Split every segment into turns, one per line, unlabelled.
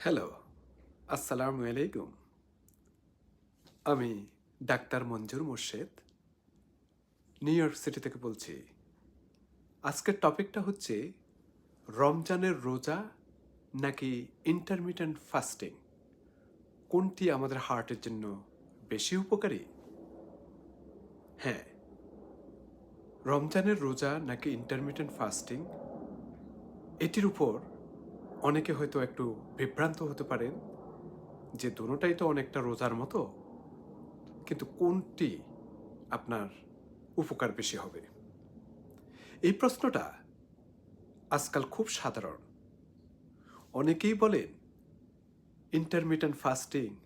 Hello আসসালামু আলাইকুম আমি doctor Manzur Morshed New York City থেকে বলছি। আজকের টপিকটা হচ্ছে, রমজানের রোজা নাকি ইন্টারমিটেন্ট ফাস্টিং কোনটি আমাদের হার্টের জন্য বেশি উপকারী? হ্যাঁ রমজানের রোজা নাকি ইন্টারমিটেন্ট ফাস্টিং এটির উপর অনেকে হয়তো একটু বিভ্রান্ত হতে পারেন যে দুটোটাই তো অনেকটা রোজার মতো, কিন্তু কোনটি আপনার উপকার বেশি হবে? এই প্রশ্নটা আজকাল খুব সাধারণ। অনেকেই বলেন ইন্টারমিটেন্ট ফাস্টিং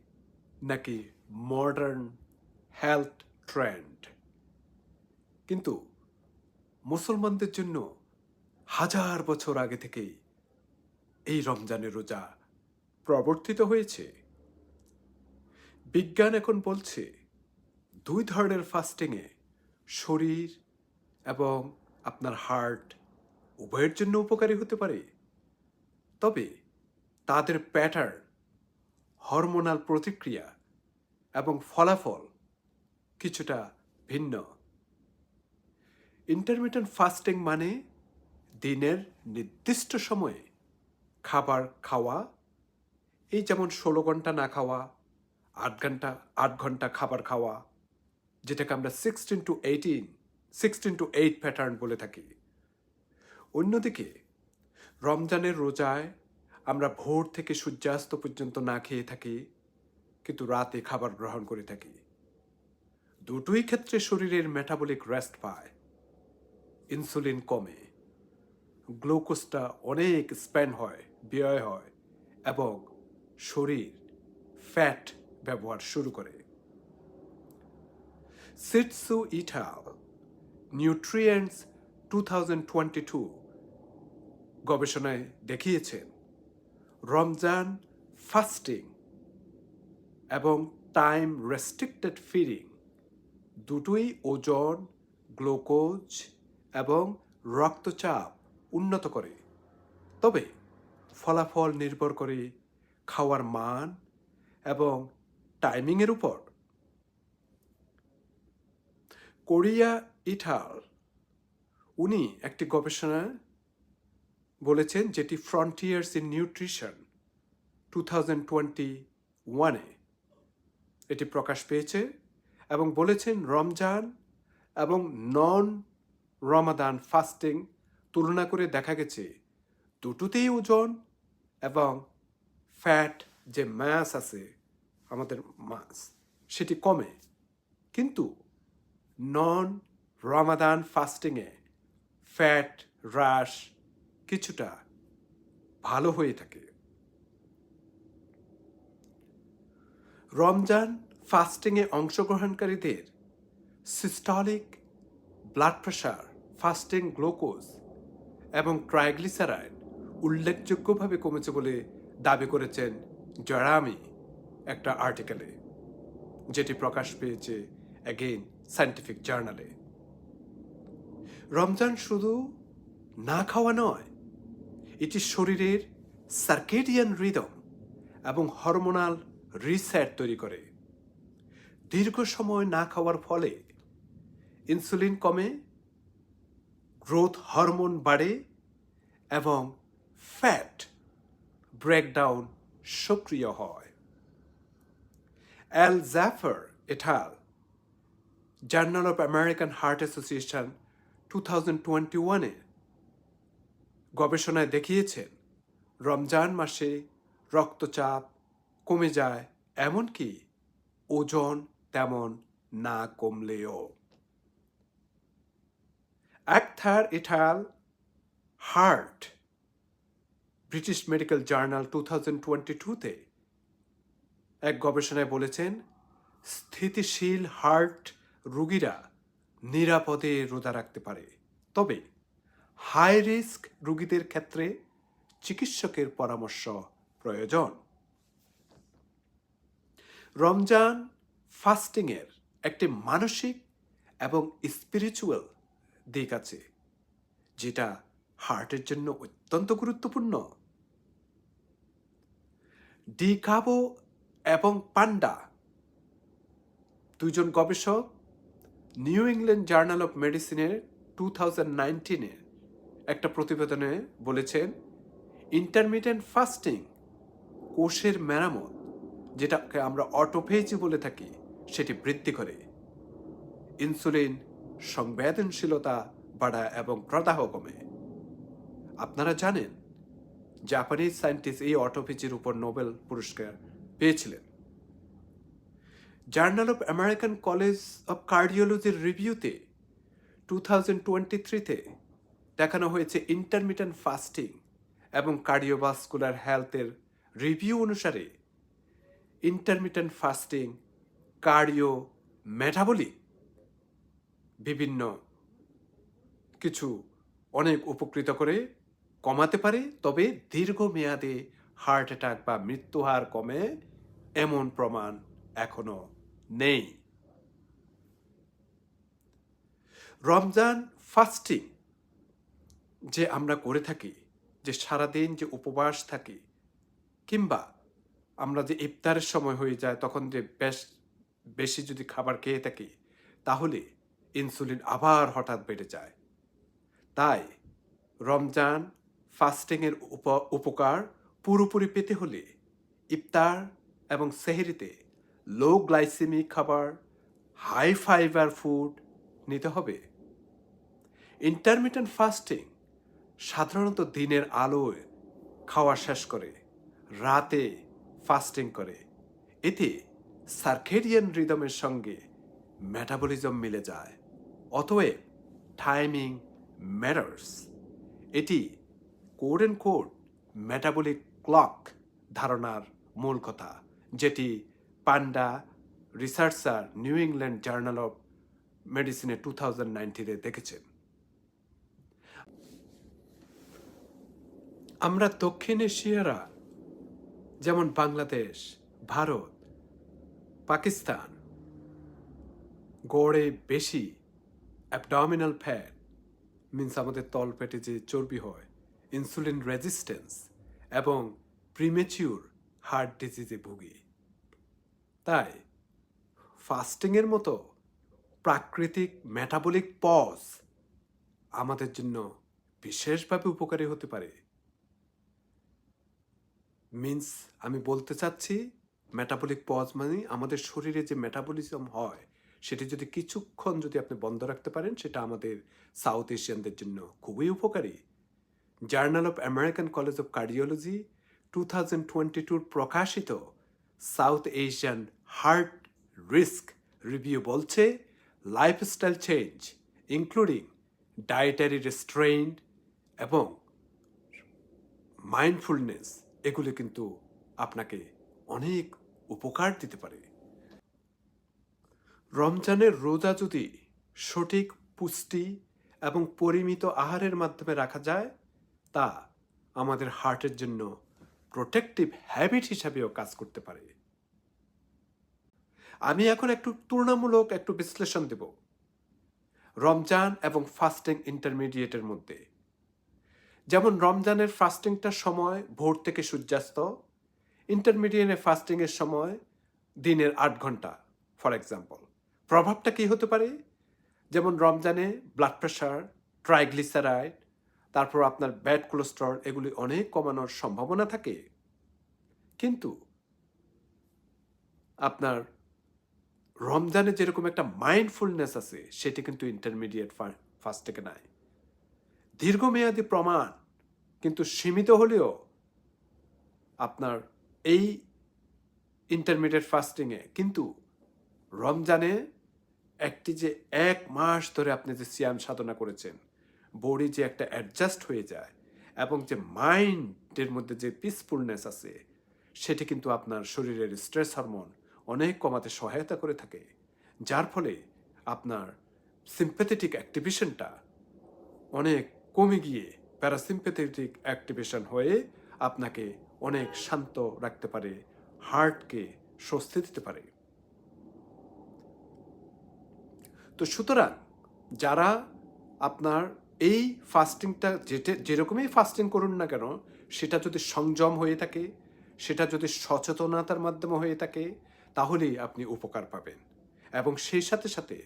নাকি মডার্ন হেলথ ট্রেন্ড কিন্তু মুসলমানদের জন্য হাজার বছর আগে থেকেই এই রমজানের রোজা প্রবর্তিত হয়েছে। বিজ্ঞান এখন বলছে, দুই ধরনের ফাস্টিংয়ে শরীর এবং আপনার হার্ট উভয়ের জন্য উপকারী হতে পারে। তবে তাদের প্যাটার্ন হরমোনাল প্রতিক্রিয়া এবং ফলাফল কিছুটা ভিন্ন। ইন্টারমিটেন্ট ফাস্টিং মানে দিনের নির্দিষ্ট সময়ে খাবার খাওয়া, এই যেমন ষোলো ঘণ্টা না খাওয়া, আট ঘণ্টা আট ঘণ্টা খাবার খাওয়া, যেটাকে আমরা sixteen to eighteen sixteen to eight pattern বলে থাকি। অন্যদিকে, রমজানের রোজায় আমরা ভোর থেকে সূর্যাস্ত পর্যন্ত না খেয়ে থাকি, কিন্তু রাতে খাবার গ্রহণ করে থাকি। দুটোই ক্ষেত্রে শরীরের মেটাবলিক রেস্ট পায়। ইনসুলিন কমে। গ্লুকোজটা অনেক স্প্যান্ড হয়। ব্যয় হয় এবং শরীর ফ্যাট ব্যবহার শুরু করে। Sitsu et al Nutrients two thousand twenty two গবেষণায় দেখিয়েছেন রমজান ফাস্টিং এবং টাইম রেস্ট্রিক্টেড ফিডিং দুটোই ওজন গ্লুকোজ এবং রক্তচাপ উন্নত করে। তবে ফলাফল নির্ভর করে খাওয়ার মান এবং টাইমিংয়ের উপর। কোরিয়া ইটাল উনি একটি গবেষণা বলেছেন যেটি Frontiers in Nutrition two thousand twenty ওয়ানে এটি প্রকাশ পেয়েছে এবং বলেছেন রমজান এবং নন রমাদান ফাস্টিং তুলনা করে দেখা গেছে দুটোতেই ওজন এবং ফ্যাট যে ম্যাস আছে, আমাদের মাস সেটি কমে। কিন্তু নন রমাদান ফাস্টিংয়ে ফ্যাট হ্রাস কিছুটা ভালো হয়ে থাকে। রমজান ফাস্টিংয়ে অংশগ্রহণকারীদের systolic blood pressure fasting glucose এবং ট্রাইগ্লিসারাইড উল্লেখযোগ্যভাবে কমেছে বলে দাবি করেছেন জরামি একটা আর্টিকেলে, যেটি প্রকাশ পেয়েছে অ্যাগেইন সায়েন্টিফিক জার্নালে রমজান শুধু না খাওয়া নয়, এটি শরীরের সার্কেডিয়ান রিদম এবং হরমোনাল রিসেট তৈরি করে। দীর্ঘ সময় না খাওয়ার ফলে ইনসুলিন কমে গ্রোথ হরমোন বাড়ে এবং ফ্যাট ব্রেকডাউন সক্রিয় হয় Al Jaffar et al Journal of American Heart Association two thousand twenty ওয়ানে গবেষণায় দেখিয়েছেন, রমজান মাসে রক্তচাপ কমে যায়, এমনকি ওজন তেমন না কমলেও et al. Heart British Medical Journal two thousand twenty টুতে এক গবেষণায় বলেছেন, স্থিতিশীল হার্ট রুগীরা নিরাপদে রোজা রাখতে পারে। তবে হাই রিস্ক রোগীদের ক্ষেত্রে চিকিৎসকের পরামর্শ প্রয়োজন। রমজান ফাস্টিংয়ের একটি মানসিক এবং স্পিরিচুয়াল দিক আছে, যেটা হার্টের জন্য অত্যন্ত গুরুত্বপূর্ণ। ডিকাবো এবং পান্ডা দুজন গবেষক নিউ ইংল্যান্ড জার্নাল অফ মেডিসিনের টু থাউজেন্ড একটা প্রতিবেদনে বলেছেন, ইন্টারমিডিয়েন্ট ফাস্টিং কোষের মেরামত, যেটাকে আমরা অটোফেজি বলে থাকি, সেটি বৃদ্ধি করে। ইনসুলিন সংবেদনশীলতা বাড়ায় এবং প্রদাহ কমে। আপনারা জানেন জাপানিজ সায়েন্টিস্ট এই অটোফেজির উপর নোবেল পুরস্কার পেয়েছিলেন। Journal of American college of কার্ডিওলজির রিভিউতে টু থাউজেন্ড টোয়েন্টি থ্রিতে দেখানো হয়েছে ইন্টারমিডিয়েন্ট ফাস্টিং এবং কার্ডিওভাস্কুলার হেলথের রিভিউ অনুসারে ইন্টারমিডিয়েন্ট ফাস্টিং, কার্ডিও, মেটাবলিক বিভিন্ন কিছু অনেক উপকৃত করে কমাতে পারে, তবে দীর্ঘমেয়াদে হার্ট অ্যাটাক বা মৃত্যু হার কমে এমন প্রমাণ এখনও নেই। রমজান ফাস্টিং যে আমরা করে থাকি, যে সারাদিন যে উপবাস থাকি, কিংবা আমরা যে ইফতারের সময় হয়ে যায়, তখন যে বেশ, বেশি যদি খাবার খেয়ে থাকি, তাহলে ইনসুলিন আবার হঠাৎ বেড়ে যায়। তাই রমজান ফাস্টিংয়ের উপ- উপকার পুরোপুরি পেতে হলে ইফতার এবং সেহরিতে লো গ্লাইসেমিক খাবার, হাই ফাইবার ফুড নিতে হবে। ইন্টারমিটেন্ট ফাস্টিং সাধারণত দিনের আলোয় খাওয়া শেষ করে, রাতে ফাস্টিং করে। এতে সার্কেডিয়ান রিদমের সঙ্গে মেটাবলিজম মিলে যায়। অতএব টাইমিং ম্যাটার্স। এটি code and code metabolic clock ধারণার মূল কথা, যেটি Panda researcher New England Journal of মেডিসিনে two thousand নাইনটিনে দেখেছেন আমরা দক্ষিণ এশিয়ারা, যেমন বাংলাদেশ, ভারত, পাকিস্তান, গড়ে বেশি অ্যাবডমিনাল ফ্যাট মিন্স আমাদের তলপেটে যে চর্বি হয় ইনসুলিন রেজিস্ট্যান্স এবং প্রিমেচিউর হার্ট ডিজিজে ভুগি। তাই ফাস্টিংয়ের মতো প্রাকৃতিক মেটাবলিক পজ আমাদের জন্য বিশেষভাবে উপকারী হতে পারে। মিন্স আমি বলতে চাচ্ছি মেটাবলিক পজ মানে আমাদের শরীরে যে মেটাবলিজম হয়, সেটি যদি কিছুক্ষণ যদি আপনি বন্ধ রাখতে পারেন, সেটা আমাদের সাউথ এশিয়ানদের জন্য খুবই উপকারী। Journal of American College of Cardiology two thousand twenty টুর প্রকাশিত South Asian heart risk review বলছে lifestyle change including dietary restrained এবং মাইন্ডফুলনেস এগুলো কিন্তু আপনাকে অনেক উপকার দিতে পারে। রমজানের রোজা যদি সঠিক পুষ্টি এবং পরিমিত আহারের মাধ্যমে রাখা যায় তা আমাদের হার্টের জন্য প্রোটেক্টিভ হ্যাবিট হিসাবেও কাজ করতে পারে। আমি এখন একটু তুলনামূলক একটু বিশ্লেষণ দেব। রমজান এবং ফাস্টিং ইন্টারমিডিয়েটের মধ্যে। যেমন রমজানের ফাস্টিংটার সময় ভোর থেকে সূর্যাস্ত ইন্টারমিডিয়েটের ফাস্টিংয়ের সময় দিনের আট ঘণ্টা, ফর এক্সাম্পল। প্রভাবটা কি হতে পারে? যেমন রমজানে ব্লাড প্রেশার, ট্রাইগ্লিসারাইড তারপর আপনার ব্যাড কোলেস্ট্রল এগুলি অনেক কমানোর সম্ভাবনা থাকে। কিন্তু আপনার রমজানে যেরকম একটা মাইন্ডফুলনেস আছে, সেটি কিন্তু ইন্টারমিডিয়েট ফাস্টেকে নাই দীর্ঘমেয়াদী প্রমাণ, কিন্তু সীমিত হলেও আপনার এই ইন্টারমিডিয়েট ফাস্টিংয়ে কিন্তু রমজানে একটি যে এক মাস ধরে আপনি যে সিয়াম সাধনা করেছেন বডি যে একটা অ্যাডজাস্ট হয়ে যায় এবং যে মাইন্ডের মধ্যে যে পিসফুলনেস আছে, সেটি কিন্তু আপনার শরীরের স্ট্রেস হরমোন অনেক কমাতে সহায়তা করে থাকে। যার ফলে আপনার সিম্পেথেটিক অ্যাক্টিভেশনটা অনেক কমে গিয়ে প্যারাসিম্পেথেটিক অ্যাক্টিভেশন হয়ে আপনাকে অনেক শান্ত রাখতে পারে হার্টকে স্বস্তি দিতে পারে। তো সুতরাং যারা আপনার এই ফাস্টিংটা যেটা, যেরকমই ফাস্টিং করুন না কেন, সেটা যদি সংযম হয়ে থাকে, সেটা যদি সচেতনতার মাধ্যমে হয়ে থাকে, তাহলেই আপনি উপকার পাবেন। এবং সেই সাথে সাথে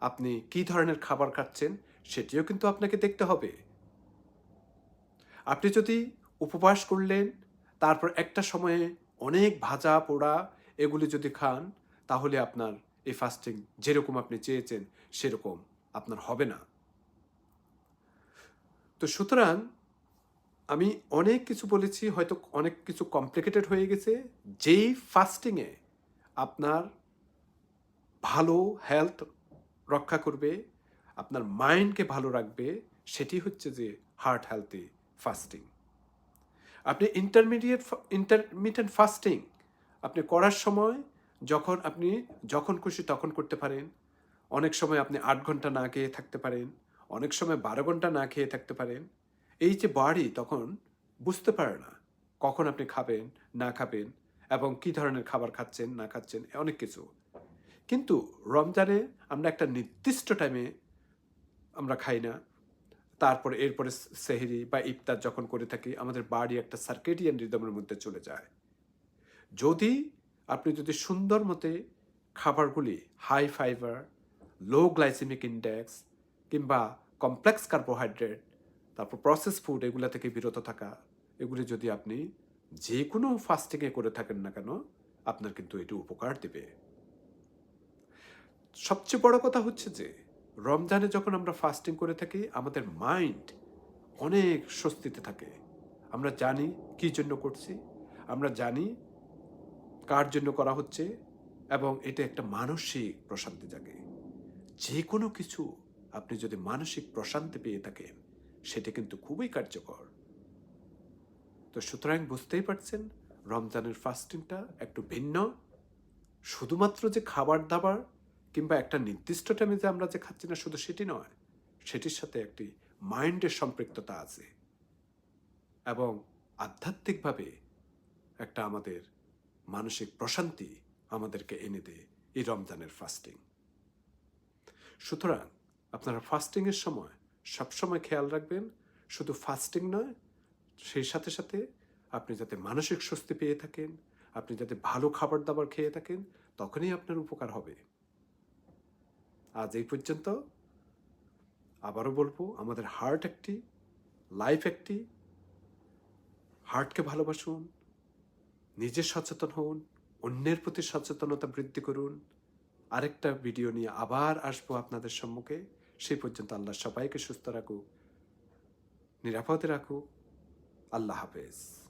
আপনি কি ধরনের খাবার খাচ্ছেন, সেটিও কিন্তু আপনাকে দেখতে হবে। আপনি যদি উপবাস করলেন, তারপর একটা সময়ে অনেক ভাজা পোড়া এগুলি যদি খান, তাহলে আপনার এই ফাস্টিং যেরকম আপনি চেয়েছেন, সেরকম আপনার হবে না। তো সুতরাং আমি অনেক কিছু বলেছি, হয়তো অনেক কিছু কমপ্লিকেটেড হয়ে গেছে, যেই ফাস্টিংয়ে আপনার ভালো হেলথ রক্ষা করবে, আপনার মাইন্ডকে ভালো রাখবে, সেটি হচ্ছে যে হার্ট হেলথি ফাস্টিং আপনি ইন্টারমিডিয়েট ইন্টারমিডিয়েন্ট ফাস্টিং আপনি করার সময় যখন আপনি যখন খুশি তখন করতে পারেন। অনেক সময় আপনি আট ঘণ্টা না খেয়ে থাকতে পারেন। অনেক সময় বারো ঘণ্টা না খেয়ে থাকতে পারেন। এই যে বাড়ি তখন বুঝতে পারে না কখন আপনি খাবেন, না খাবেন এবং কি ধরনের খাবার খাচ্ছেন, না খাচ্ছেন, অনেক কিছু। কিন্তু রমজানে আমরা একটা নির্দিষ্ট টাইমে আমরা খাই না। তারপরে এরপরে সেহেরি বা ইফতার যখন করে থাকি, আমাদের বাড়ি একটা সার্কেডিয়ান রিদমের মধ্যে চলে যায়। যদি আপনি যদি সুন্দর মতে খাবারগুলি high fibre low glycemic index কিংবা কমপ্লেক্স কার্বোহাইড্রেট তারপর প্রসেস ফুড এগুলো থেকে বিরত থাকা, এগুলি যদি আপনি যে কোনো ফাস্টিংয়ে করে থাকেন না কেন, আপনার কিন্তু এটি উপকার দেবে। সবচেয়ে বড় কথা হচ্ছে যে, রমজানে যখন আমরা ফাস্টিং করে থাকি, আমাদের মাইন্ড অনেক স্বস্তিতে থাকে। আমরা জানি কি জন্য করছি, আমরা জানি কার জন্য করা হচ্ছে, এবং এটা একটা মানসিক প্রশান্তি জাগে। যে কোনো কিছু আপনি যদি মানসিক প্রশান্তি পেয়ে থাকেন, সেটা কিন্তু খুবই কার্যকর। তো সুতরাং বুঝতেই পারছেন, রমজানের ফাস্টিংটা একটু ভিন্ন। শুধুমাত্র যে খাবার দাবার কিংবা একটা নির্দিষ্ট টাইমে যে আমরা যে খাচ্ছি না, শুধু সেটি নয়, সেটির সাথে একটি মাইন্ডের সম্পৃক্ততা আছে। এবং আধ্যাত্মিকভাবে একটা আমাদের মানসিক প্রশান্তি আমাদেরকে এনে দেয় এই রমজানের ফাস্টিং সুতরাং আপনারা ফাস্টিংয়ের সময় সবসময় খেয়াল রাখবেন, শুধু ফাস্টিং নয়, সেই সাথে সাথে আপনি যাতে মানসিক স্বস্তি পেয়ে থাকেন, আপনি যাতে ভালো খাবার দাবার খেয়ে থাকেন, তখনই আপনার উপকার হবে। আজ এই পর্যন্ত আবারও বলব, আমাদের হার্ট একটি লাইফ একটি। হার্টকে ভালোবাসুন, নিজে সচেতন হন, অন্যের প্রতি সচেতনতা বৃদ্ধি করুন। আরেকটা ভিডিও নিয়ে আবার আসব আপনাদের সম্মুখে। সেই পর্যন্ত আল্লাহ সবাইকে সুস্থ রাখুক নিরাপদে রাখুক। আল্লাহ হাফেজ।